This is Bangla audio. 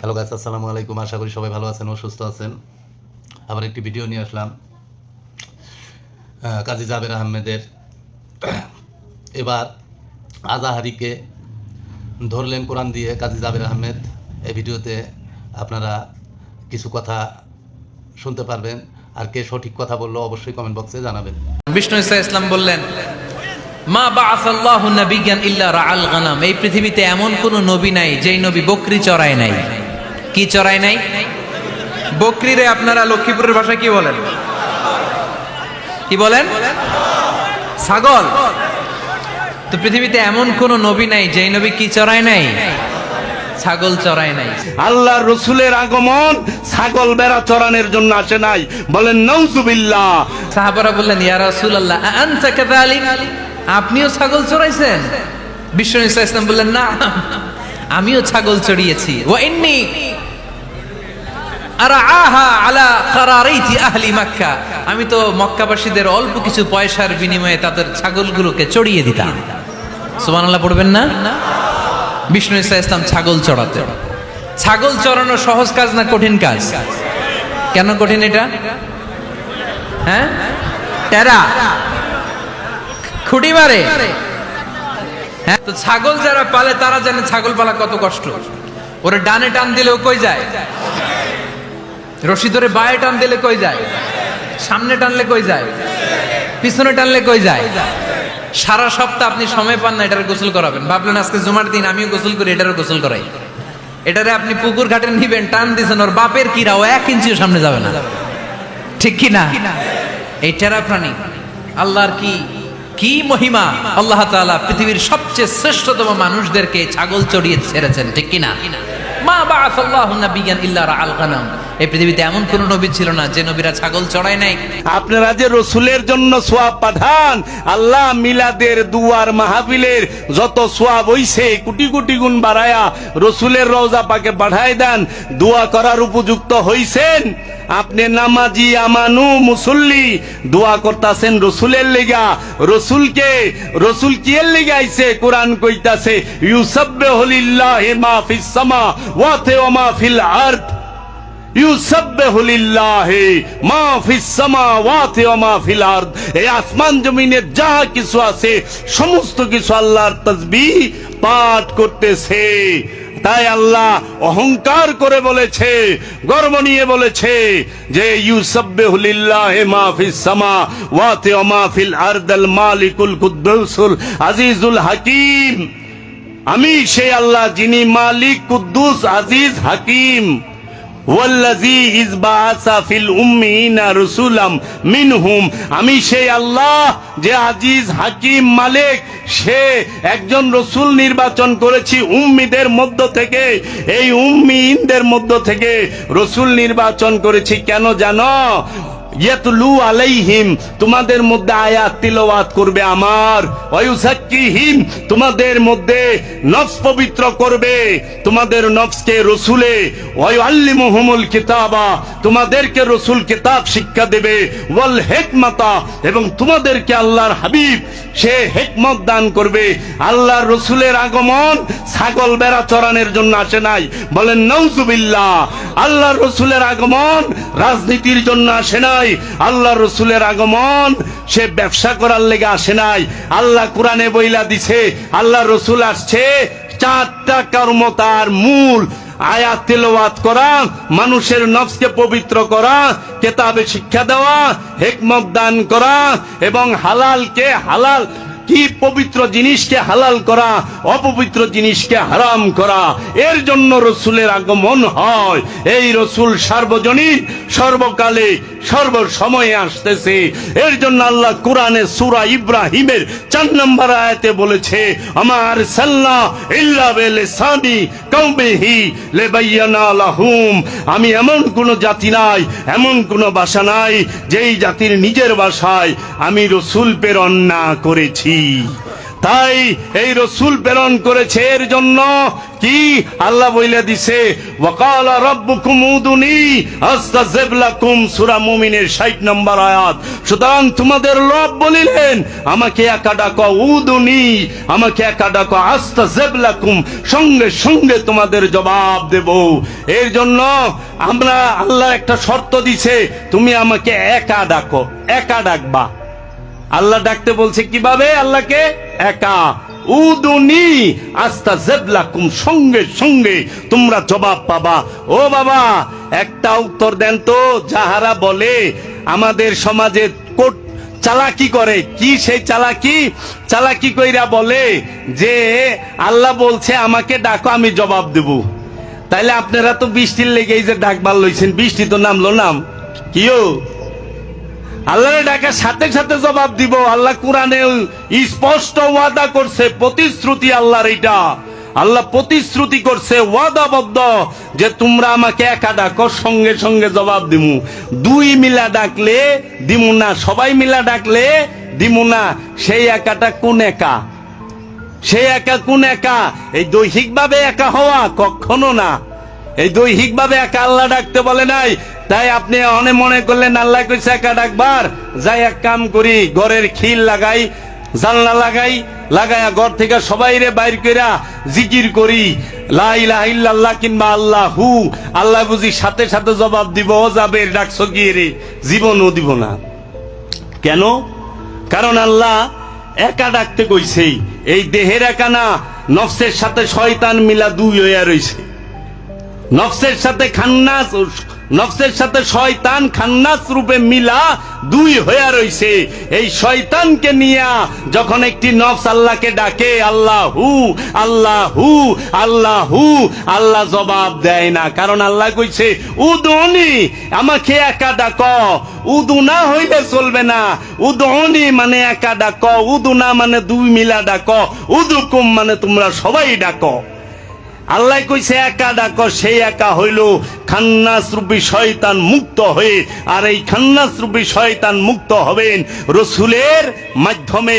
হ্যালো গাছ আসসালামু আলাইকুম। আশা করি সবাই ভালো আছেন ও সুস্থ আছেন। আবার একটি ভিডিও নিয়ে আসলাম। কাজী জাবের আহমেদের। এবার আজাহারিকে ধরলেন কোরআন দিয়ে কাজী জাবের আহমেদ। এই ভিডিওতে আপনারা কিছু কথা শুনতে পারবেন। আর কে সঠিক কথা বলল অবশ্যই কমেন্ট বক্সে জানাবেন। বিষ্ণু ইসা ইসলাম বললেন, মা বাআসাল্লাহু নাবিয়ান ইল্লা রাআল গানাম। এই পৃথিবীতে এমন কোন নবী নাই যেই নবী বকরি চড়ায় নাই। কি চড়ায় নাই? বকরিরে আপনারা লক্ষ্মীপুরের ভাষায় কি বলেন? কি বলেন? ছাগল। তো পৃথিবীতে এমন কোন নবী নাই যেই নবী কি চড়ায় নাই? ছাগল চড়ায় নাই। আল্লাহ রসুলের আগমন ছাগল বেড়া চড়ানোর জন্য আসে নাই। বলেন নৌজুবিল্লাহ সাহাবারা বললেন ইয়া আনতা কাযালিক? আপনিও ছাগল চড়াইছেন? ইসা ইসলাম বললেন না আমিও ছাগল চড়িয়েছি। ওয়া ইন্নি মক্কা। আমি তো মক্কাবাসীদের অল্প কিছু পয়সার বিনিময়ে তাদের ছাগলগুলোকে চড়িয়ে দিতাম। সুবহানাল্লাহ পড়বেন না? বিষ্ণু ইসা ইসলাম ছাগল চড়াতেন। ছাগল চড়ানো সহজ কাজ না কঠিন কাজ? কেন কঠিন এটা? হ্যাঁ? টেরা। খুঁটি মারে। হ্যাঁ? তো ছাগল যারা পালে তারা জানে ছাগল পালা কত কষ্ট। ওরা ডানে টান দিলেও কই যায়? রশি ধরে বায়ে টান দিলে কই যায়? সামনে টানলে কই যায়? পিছনে টানলে কই যায়? সারা সপ্তাহ আপনি সময় পান না এটার গোসল করাবেন। ভাবলেন আজকে জুমার দিন, আমিও গোসল করি, এটারও গোসল করাই। এটারে আপনি পুকুর ঘাটে নিবেন, টান দিছেন, ওর বাপের কিরা ও এক ইঞ্চিও সামনে যাবে না। ঠিক কি না? এই টেরা প্রাণী। আল্লাহর কি কি মহিমা? আল্লাহ তাআলা পৃথিবীর সবচেয়ে শ্রেষ্ঠতম মানুষদেরকে ছাগল চড়িয়ে ছেড়েছেন, ঠিক কি না? পৃথিবীতে এমন কোন নবী ছিল না যে নবীরা ছাগল চড়ায় নাই। আপনারা যে রসুলের জন্য পাঠান, আল্লাহ মিলাদের দুয়ার মাহাবিলের যত কোটি কোটি গুণ বাড়ায়া রসুলের পাকে পাঠায় দেন। দোয়া করার উপযুক্ত হইছেন। আপনি নামাজি, আমানু, মুসল্লি দোয়া করতাছেন রসুলের লেগা। রসুলকে, রসুল কি এর লেগে আইছে? কোরআন কইতাছে, ইউসাব্বিহু লিল্লাহি মা ফিস সামা ওয়া মা ফিল আরদ। আসমান জমিনের যা কিছু আছে, সমস্ত কিছু আল্লাহর তাসবিহ পাঠ করতেছে। তাই আল্লাহ অহংকার করে বলেছে, গর্ব নিয়ে বলেছে যে, ইউসাব্বিহু লিল্লাহি মা ফিস সামাওয়াতি ওয়া মা ফিল আরদিল মালিকুল আজিজুল হাকিম। আমি সেই আল্লাহ যিনি মালিক কুদ্দুস আজিজ হাকিম। আমি সেই আল্লাহ, যে আজিজ, হাকিম, মালিক, সে একজন রসুল নির্বাচন করেছি উম্মিদের মধ্য থেকে। এই উম্মিদের মধ্য থেকে রসুল নির্বাচন করেছি। কেন জানো? তোমাদের মধ্যে আয়াত তিলাওয়াত করবে আমার। তোমাদের মধ্যে নফস পবিত্র করবে। তোমাদের নফসকে রসুলে ওয়াল্লিমুহুমুল কিতাবা, তোমাদেরকে রসুল কিতাব শিক্ষা দেবে। ওয়াল হিকমাতা, এবং তোমাদেরকে আল্লাহর হাবিব, সে হেকমত দান করবে। আল্লাহর রসুলের আগমন ছাগল বেড়া চড়ানোর জন্য আসে নাই। বলেন নৌজুবিল্লাহ আল্লাহর রসুলের আগমন রাজনীতির জন্য আসে নাই। আল্লাহ রসুলের আগমন, সে ব্যবসা করার লেগে আসে নাই। আল্লাহ কোরআনে বইলা দিছে, আল্লাহ রসুল আসছে, চারটা কর্ম তার মূল। করা, মানুষের নফসকে পবিত্র করা, কেতাবে শিক্ষা দেওয়া, হেকমত দান করা, এবং হালালকে হালাল, কি পবিত্র জিনিসকে হালাল করা, অপবিত্র জিনিসকে হারাম করা, এর জন্য রসুলের আগমন হয়। এই রসুল সার্বজনীন, সর্বকালে সর্ব সময়ে আসতেছে। এর জন্য আল্লাহ কোরআনে সুরা ইব্রাহিমের চার নম্বর আয়াতে বলেছে আমার লাহুম। আমি এমন কোন জাতি নাই, এমন কোন ভাষা নাই, যেই জাতির নিজের ভাষায় আমি রসুল প্রেরণ না করেছি। তাই এই রসুল প্রেরণ করেছে এর জন্য কি? আল্লাহ বইলে দিছে, ওয়াকাল রব্বুকুম উদুনি আস্তাজিব লাকুম সূরা মুমিনের 60 নম্বর আয়াত। সুতরাং তোমাদের রব বলিলেন, আমাকে একা ডাকো উদুনি, আমাকে একা ডাকো আস্তাজিব লাকুম, সঙ্গে সঙ্গে তোমাদের জবাব দেব। এর জন্য আমরা আল্লাহ একটা শর্ত দিছে, তুমি আমাকে একা ডাকো, একা ডাকবা। আল্লাহ ডাকতে বলছে কীভাবে? আল্লাহকে একা। উদুনি আস্তা জেবলাকুম সঙ্গে সঙ্গে তোমরা জবাব পাবা। ও বাবা, একটা উত্তর দেন তো। যাহারা বলে, আমাদের সমাজে কোট চালাকি করে। কি সেই চালাকি? চালাকি কইরা বলে যে, আল্লাহ বলছে, আমাকে ডাকো, আমি জবাব দেব। তাইলে আপনারা তো বৃষ্টির লেগে এই যে ডাকবার লইছেন বৃষ্টি তো নামলো নাম। কিও আল্লাহরে ডাকার সাথে সাথে জবাব দিব। আল্লাহ কোরআনে স্পষ্ট ওয়াদা করছে, প্রতিশ্রুতি আল্লাহর এটা আল্লাহ প্রতিশ্রুতি করছে, ওয়াদাবদ্ধ যে তোমরা আমাকে একা ডাকো সঙ্গে সঙ্গে জবাব দিমু। দুই মিলা ডাকলে দিমু না, সবাই মিলা ডাকলে দিমু না। সেই একাটা কোন একা? সেই একা কোন একা? এই দৈহিকভাবে একা হওয়া কখনো না। এই দৈহিকভাবে একা আল্লাহ ডাকতে বলে নাই। তাই আপনি অনে মনে করলেন, আল্লাহ কইছে একা ডাকবার। যাই এক কাম করি, ঘরের খিল লাগাই, জানলা লাগাই, লাগায়া ঘর থেকে সবাই রে বাইর কইরা জিকির করি। লা ইলাহা ইল্লাল্লাহ কিংবা আল্লাহু, আল্লাহ বুঝি সাথে সাথে জবাব দিব যাবে, ডাকছো কি রে? জীবনও দিব না। কেন? কারণ আল্লাহ একা ডাকতে কইছেই। এই দেহের একা না, নফসের সাথে শয়তান মিলা দুই হইয়া রইছে। নফসের সাথে খান্নাস নফসের সাথে শয়তান খান্নাস রূপে মিলা দুই হইয়া রইছে। এই শয়তানকে নিয়া যখন একটি নফস আল্লাহকে ডাকে, আল্লাহ হু আল্লাহ হু আল্লাহ হু আল্লাহ জবাব দেয় না। কারণ আল্লাহ কইছে, উদনি, আমাকে একা ডাক উদু না হইলে চলবে না। উদনি মানে একা ডাক উদু না মানে দুই মিলা ডাক উদুকুম মানে তোমরা সবাই ডাকো। আল্লাহ কইছে, একা ডাক, সেই একা হইল খান্নাস শয়তান মুক্ত হয়ে। আর এই খান্নাস শয়তান মুক্ত হবেন রসুলের মাধ্যমে।